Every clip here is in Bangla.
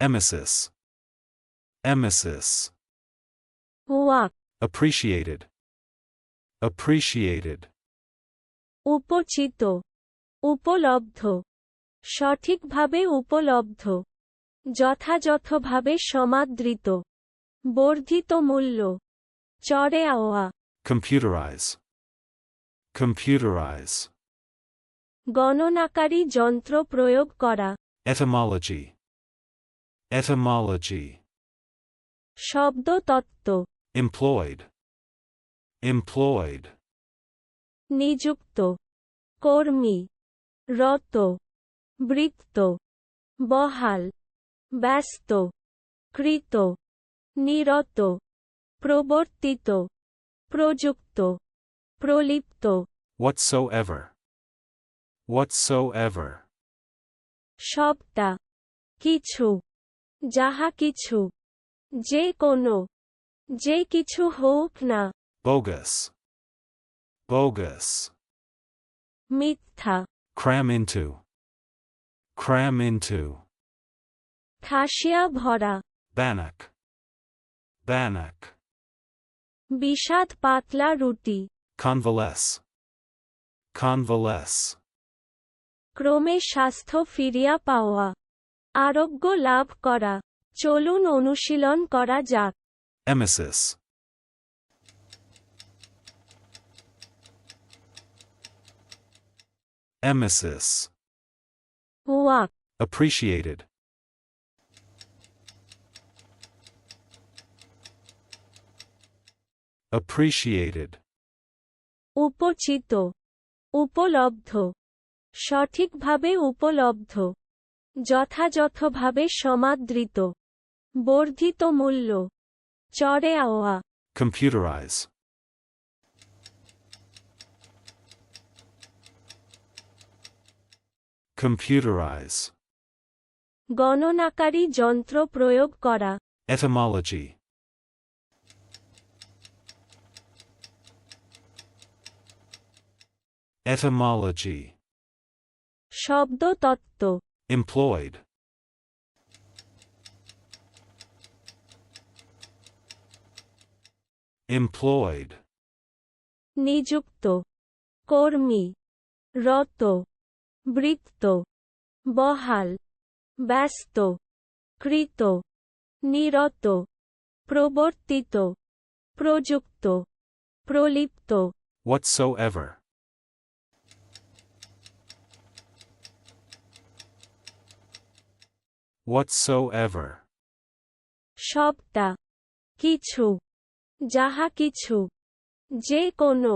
emesis, emesis, ওয়াক appreciated, appreciated, উপচিত উপলব্ধ সঠিকভাবে উপলব্ধ যথাযথভাবে সমাদৃত বর্ধিত মূল্য চড়ে আওয়া computerize, computerize, গণনাকারী যন্ত্র প্রয়োগ করা etymology, etymology, শব্দতত্ত্ব employed, employed, নিযুক্ত কর্মী রত বৃত্ত বহাল ব্যস্ত কৃত নিরত প্রবর্তিত প্রযুক্ত প্রলিপ্ত whatsoever, whatsoever, সবটা কিছু যাহা কিছু যে কোনো যে কিছু হোক না bogus, bogus, মিথ্যা cram into, cram into, Khasia ভরা bannock, bannock, বিষাদ পাতলা রুটি convalesce, convalesce, ক্রমে স্বাস্থ্য ফিরিয়া পাওয়া আরোগ্য লাভ করা। চলুন অনুশীলন করা যাক। Emesis, emesis, ওয়াক appreciated, appreciated, উপচিত উপলব্ধ সঠিকভাবে উপলব্ধ যথাযথভাবে সমাদৃত। বর্ধিত মূল্য। চড়ে আওয়া। Computerize, computerize, গণনাকারী যন্ত্র প্রয়োগ করা। Etymology, etymology, শব্দতত্ত্ব। employed, employed, নিযুক্ত কর্মী রত বৃত্ত বহাল ব্যস্ত কৃত নিরত প্রবর্তিত প্রযুক্ত প্রলিপ্ত whatsoever, whatsoever, সবটা কিছু যাহা কিছু যে কোনো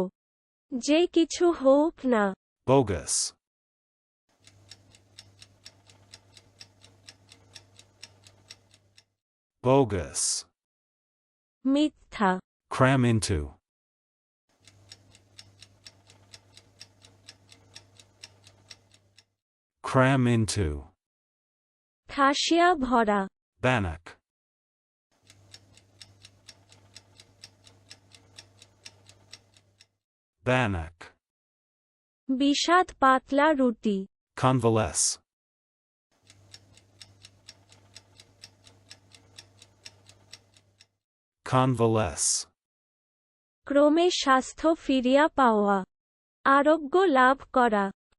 যে কিছু হোক না bogus, bogus, মিথ্যা cram into, cram into, Khasia ভরা। Bannock, bannock, বিষাদ পাতলা রুটি। Convalesce, convalesce, ক্রমে স্বাস্থ্য ফিরিয়া পাওয়া। আরোগ্য লাভ করা।